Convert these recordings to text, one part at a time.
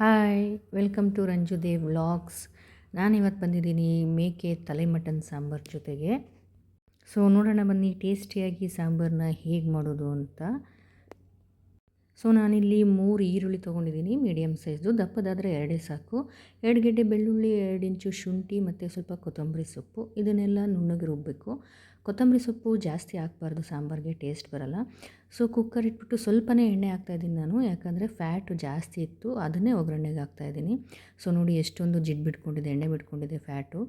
Hi welcome to Ranjudev vlogs ನಾನಿವತ್ತು ಬಂದಿದ್ದೀನಿ ಮೇಕೆ ತಲೆ ಮಟನ್ ಸಾಂಬಾರು ಜೊತೆಗೆ. ಸೊ ನೋಡೋಣ ಬನ್ನಿ ಟೇಸ್ಟಿಯಾಗಿ ಸಾಂಬಾರನ್ನ ಹೇಗೆ ಮಾಡೋದು ಅಂತ. ಸೊ, ನಾನಿಲ್ಲಿ ಮೂರು ಈರುಳ್ಳಿ ತೊಗೊಂಡಿದ್ದೀನಿ ಮೀಡಿಯಮ್ ಸೈಜು ದಪ್ಪದಾದರೆ ಎರಡೇ ಸಾಕು. ಎರಡು ಗೆಡ್ಡೆ ಬೆಳ್ಳುಳ್ಳಿ, ಎರಡು ಇಂಚು ಶುಂಠಿ ಮತ್ತು ಸ್ವಲ್ಪ ಕೊತ್ತಂಬರಿ ಸೊಪ್ಪು. ಇದನ್ನೆಲ್ಲ ನುಣ್ಣಗೆ ರುಬ್ಬಬೇಕು ಕೊತ್ತಂಬರಿ ಸೊಪ್ಪು ಜಾಸ್ತಿ ಹಾಕ್ಬಾರ್ದು, ಸಾಂಬಾರಿಗೆ ಟೇಸ್ಟ್ ಬರಲ್ಲ. ಸೊ, ಕುಕ್ಕರ್ ಇಟ್ಬಿಟ್ಟು ಸ್ವಲ್ಪನೇ ಎಣ್ಣೆ ಹಾಕ್ತಾಯಿದ್ದೀನಿ ನಾನು. ಯಾಕಂದರೆ ಫ್ಯಾಟು ಜಾಸ್ತಿ ಇತ್ತು, ಅದನ್ನೇ ಒಗ್ಗರಣೆಗೆ ಹಾಕ್ತಾಯಿದ್ದೀನಿ ಸೊ, ನೋಡಿ ಎಷ್ಟೊಂದು ಜಿಡ್ ಬಿಟ್ಕೊಂಡಿದೆ, ಎಣ್ಣೆ ಬಿಟ್ಕೊಂಡಿದೆ ಫ್ಯಾಟು.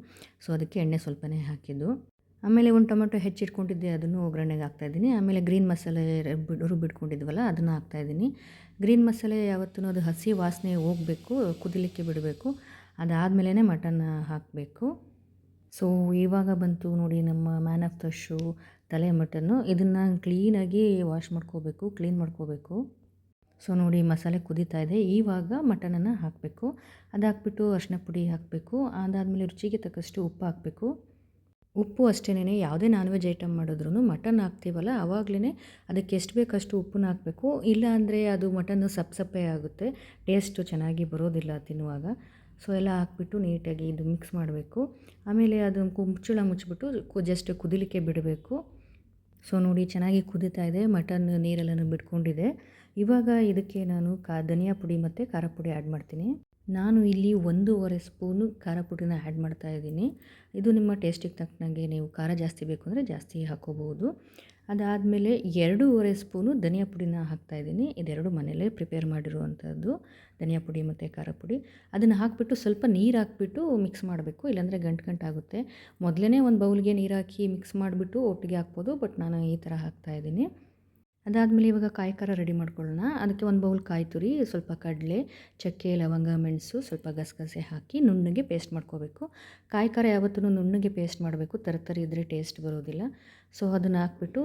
ಸೊ, ಅದಕ್ಕೆ ಎಣ್ಣೆ ಸ್ವಲ್ಪನೇ ಹಾಕಿದ್ದು. ಆಮೇಲೆ ಒಂದು ಟೊಮೆಟೊ ಹೆಚ್ಚಿಟ್ಕೊಂಡಿದ್ದೆ, ಅದನ್ನು ಒಗ್ಗರಣೆಗೆ ಹಾಕ್ತಾಯಿದ್ದೀನಿ ಆಮೇಲೆ ಗ್ರೀನ್ ಮಸಾಲೆ ರುಬ್ಬಿ, ರುಬ್ಬಿಟ್ಕೊಂಡಿದ್ವಲ್ಲ, ಅದನ್ನು ಹಾಕ್ತಾಯಿದ್ದೀನಿ ಗ್ರೀನ್ ಮಸಾಲೆ ಯಾವತ್ತೂ ಅದು ಹಸಿ ವಾಸನೆ ಹೋಗಬೇಕು, ಕುದಿಲಿಕ್ಕೆ ಬಿಡಬೇಕು. ಅದಾದಮೇಲೆ ಮಟನ್ ಹಾಕಬೇಕು. ಸೊ ಇವಾಗ ಬಂತು ನೋಡಿ ನಮ್ಮ ಮ್ಯಾನ್ ಆಫ್ ದ ಶೋ ತಲೆ ಮಟನ್ನು. ಇದನ್ನು ಕ್ಲೀನಾಗಿ ವಾಶ್ ಮಾಡ್ಕೋಬೇಕು, ಕ್ಲೀನ್ ಮಾಡ್ಕೋಬೇಕು. ಸೊ ನೋಡಿ ಮಸಾಲೆ ಕುದೀತಾ ಇದೆ. ಇವಾಗ ಮಟನನ್ನು ಹಾಕಬೇಕು. ಅದು ಹಾಕ್ಬಿಟ್ಟು ಅರಿಶಿನ ಪುಡಿ ಹಾಕಬೇಕು. ಅದಾದಮೇಲೆ ರುಚಿಗೆ ತಕ್ಕಷ್ಟು ಉಪ್ಪು ಹಾಕಬೇಕು. ಉಪ್ಪು ಅಷ್ಟೇನೇ ಯಾವುದೇ ನಾನ್ ವೆಜ್ ಐಟಮ್ ಮಾಡಿದ್ರೂ ಮಟನ್ ಹಾಕ್ತೀವಲ್ಲ ಆವಾಗಲೇ ಅದಕ್ಕೆ ಎಷ್ಟು ಬೇಕಷ್ಟು ಉಪ್ಪನ್ನ ಹಾಕಬೇಕು. ಇಲ್ಲಾಂದರೆ ಅದು ಮಟನ್ನು ಸಪ್ ಸಪ್ಪೆ ಆಗುತ್ತೆ ಟೇಸ್ಟು ಚೆನ್ನಾಗಿ ಬರೋದಿಲ್ಲ ತಿನ್ನುವಾಗ. ಸೊ ಎಲ್ಲ ಹಾಕ್ಬಿಟ್ಟು ನೀಟಾಗಿ ಇದು ಮಿಕ್ಸ್ ಮಾಡಬೇಕು. ಆಮೇಲೆ ಅದು ಮುಚ್ಚಳ ಮುಚ್ಚಿಬಿಟ್ಟು ಜಸ್ಟ್ ಕುದಿಲಿಕ್ಕೆ ಬಿಡಬೇಕು. ಸೊ ನೋಡಿ ಚೆನ್ನಾಗಿ ಕುದೀತಾ ಇದೆ ಮಟನ್ ನೀರೆಲ್ಲನೂ ಬಿಟ್ಕೊಂಡಿದೆ. ಇವಾಗ ಇದಕ್ಕೆ ನಾನು ಕಾ, ಧನಿಯಾ ಪುಡಿ ಮತ್ತು ಖಾರ ಪುಡಿ ಆ್ಯಡ್ ಮಾಡ್ತೀನಿ. ನಾನು ಇಲ್ಲಿ ಒಂದೂವರೆ ಸ್ಪೂನು ಖಾರ ಪುಡಿನ ಆ್ಯಡ್ ಮಾಡ್ತಾ ಇದ್ದೀನಿ. ಇದು ನಿಮ್ಮ ಟೇಸ್ಟಿಗೆ ತಕ್ಕನಾಗೆ ನೀವು ಖಾರ ಜಾಸ್ತಿ ಬೇಕು ಅಂದರೆ ಜಾಸ್ತಿ ಹಾಕೋಬಹುದು. ಅದಾದಮೇಲೆ ಎರಡೂವರೆ ಸ್ಪೂನು ಧನಿಯಾ ಪುಡಿನ ಹಾಕ್ತಾಯಿದ್ದೀನಿ ಇದೆರಡು ಮನೆಯಲ್ಲೇ ಪ್ರಿಪೇರ್ ಮಾಡಿರುವಂಥದ್ದು, ಧನಿಯಾ ಪುಡಿ ಮತ್ತು ಖಾರ ಪುಡಿ. ಅದನ್ನು ಹಾಕಿಬಿಟ್ಟು ಸ್ವಲ್ಪ ನೀರು ಹಾಕ್ಬಿಟ್ಟು ಮಿಕ್ಸ್ ಮಾಡಬೇಕು. ಇಲ್ಲಾಂದರೆ ಗಂಟು ಗಂಟಾಗುತ್ತೆ ಮೊದಲೇ ಒಂದು ಬೌಲ್ಗೆ ನೀರು ಹಾಕಿ ಮಿಕ್ಸ್ ಮಾಡಿಬಿಟ್ಟು ಒಟ್ಟಿಗೆ ಹಾಕ್ಬೋದು, ಬಟ್ ನಾನು ಈ ಥರ ಹಾಕ್ತಾಯಿದ್ದೀನಿ ಅದಾದಮೇಲೆ ಇವಾಗ ಕಾಯಿ ಖಾರ ರೆಡಿ ಮಾಡ್ಕೊಳ್ಳೋಣ. ಅದಕ್ಕೆ ಒಂದು ಬೌಲ್ ಕಾಯಿ ತುರಿ, ಸ್ವಲ್ಪ ಕಡಲೆ, ಚಕ್ಕೆ, ಲವಂಗ, ಮೆಣಸು, ಸ್ವಲ್ಪ ಗಸಗಸೆ ಹಾಕಿ ನುಣ್ಣಗೆ ಪೇಸ್ಟ್ ಮಾಡ್ಕೋಬೇಕು. ಕಾಯಿ ಖಾರ ಯಾವತ್ತೂ ನುಣ್ಣಗೆ ಪೇಸ್ಟ್ ಮಾಡಬೇಕು. ತರತರಿ ಇದ್ದರೆ ಟೇಸ್ಟ್ ಬರೋದಿಲ್ಲ. ಸೊ ಅದನ್ನು ಹಾಕ್ಬಿಟ್ಟು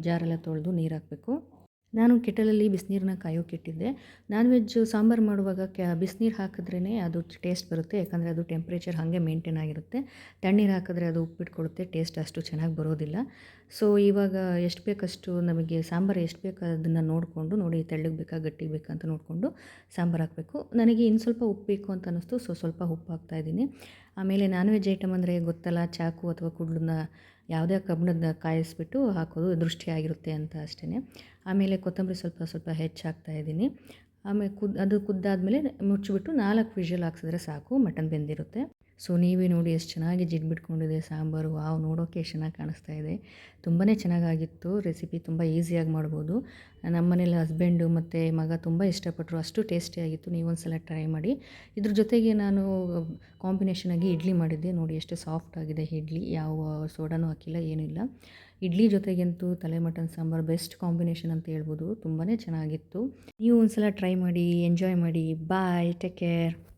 ಜಾರೆಲ್ಲ ತೊಳೆದು ನೀರು ಹಾಕಬೇಕು. ನಾನು ಕೆಟಲಲ್ಲಿ ಬಿಸಿನೀರನ್ನ ಕಾಯೋಕ್ಕಿಟ್ಟಿದ್ದೆ ನಾನ್ ವೆಜ್ ಸಾಂಬಾರು ಮಾಡುವಾಗ ಕ್ಯಾ, ಬಿಸಿನೀರು ಹಾಕಿದ್ರೇ ಅದು ಟೇಸ್ಟ್ ಬರುತ್ತೆ, ಯಾಕಂದರೆ ಅದು ಟೆಂಪ್ರೇಚರ್ ಹಾಗೆ ಮೇಂಟೈನ್ ಆಗಿರುತ್ತೆ. ತಣ್ಣೀರು ಹಾಕಿದ್ರೆ ಅದು ಉಪ್ಪಿಟ್ಕೊಡುತ್ತೆ ಟೇಸ್ಟ್ ಅಷ್ಟು ಚೆನ್ನಾಗಿ ಬರೋದಿಲ್ಲ. ಸೊ, ಇವಾಗ ಎಷ್ಟು ಬೇಕಷ್ಟು ನಮಗೆ ಸಾಂಬಾರು ಎಷ್ಟು ಬೇಕು ಅದನ್ನು ನೋಡಿಕೊಂಡು, ನೋಡಿ ತೆಳ್ಳಗೆ ಬೇಕಾ, ಗಟ್ಟಿಗೆ ಬೇಕಾ ಅಂತ ನೋಡಿಕೊಂಡು ಸಾಂಬಾರು ಹಾಕಬೇಕು. ನನಗೆ ಇನ್ನು ಸ್ವಲ್ಪ ಉಪ್ಪು ಬೇಕು ಅಂತ ಅನ್ನಿಸ್ತು, ಸೊ ಸ್ವಲ್ಪ ಉಪ್ಪು ಹಾಕ್ತಾಯಿದ್ದೀನಿ ಆಮೇಲೆ ನಾನ್ ವೆಜ್ ಐಟಮ್ ಅಂದರೆ ಗೊತ್ತಲ್ಲ, ಚಾಕು ಅಥವಾ ಕುಡ್ಲನ್ನ ಯಾವುದೇ ಕಬ್ಬಿಣದ ಕಾಯಿಸ್ಬಿಟ್ಟು ಹಾಕೋದು ದೃಷ್ಟಿಯಾಗಿರುತ್ತೆ ಅಂತ ಅಷ್ಟೇ ಆಮೇಲೆ ಕೊತ್ತಂಬರಿ ಸ್ವಲ್ಪ ಸ್ವಲ್ಪ ಹೆಚ್ಚಾಗ್ತಾ ಇದ್ದೀನಿ. ಆಮೇಲೆ ಕುದ್ ಅದು ಕುದ್ದಾದಮೇಲೆ ಮುಚ್ಚಿಬಿಟ್ಟು ನಾಲ್ಕು ವಿಷಲ್ ಹಾಕ್ಸಿದ್ರೆ ಸಾಕು, ಮಟನ್ ಬೆಂದಿರುತ್ತೆ. ಸೊ ನೀವೇ ನೋಡಿ ಎಷ್ಟು ಚೆನ್ನಾಗಿ ಜಿಡ್ ಬಿಟ್ಕೊಂಡಿದೆ ಸಾಂಬಾರು. ವಾವ್ ನೋಡೋಕ್ಕೆ ಎಷ್ಟು ಚೆನ್ನಾಗಿ ಕಾಣಿಸ್ತಾ ಇದೆ. ತುಂಬಾ ಚೆನ್ನಾಗಾಗಿತ್ತು. ರೆಸಿಪಿ ತುಂಬ ಈಸಿಯಾಗಿ ಮಾಡ್ಬೋದು. ನಮ್ಮ ಮನೇಲಿ ಹಸ್ಬೆಂಡು ಮತ್ತು ಮಗ ತುಂಬ ಇಷ್ಟಪಟ್ಟರು, ಅಷ್ಟು ಟೇಸ್ಟಿಯಾಗಿತ್ತು ನೀವೊಂದು ಸಲ ಟ್ರೈ ಮಾಡಿ. ಇದ್ರ ಜೊತೆಗೆ ನಾನು ಕಾಂಬಿನೇಷನಾಗಿ ಇಡ್ಲಿ ಮಾಡಿದ್ದೆ. ನೋಡಿ ಎಷ್ಟು ಸಾಫ್ಟ್ ಆಗಿದೆ ಇಡ್ಲಿ. ಯಾವ ಸೋಡಾನು ಹಾಕಿಲ್ಲ ಏನಿಲ್ಲ ಇಡ್ಲಿ ಜೊತೆಗಂತೂ ತಲೆ ಮಟನ್ ಸಾಂಬಾರು ಬೆಸ್ಟ್ ಕಾಂಬಿನೇಷನ್ ಅಂತ ಹೇಳ್ಬೋದು. ತುಂಬಾ ಚೆನ್ನಾಗಿತ್ತು. ನೀವು ಒಂದು ಸಲ ಟ್ರೈ ಮಾಡಿ, ಎಂಜಾಯ್ ಮಾಡಿ. Bye, take care.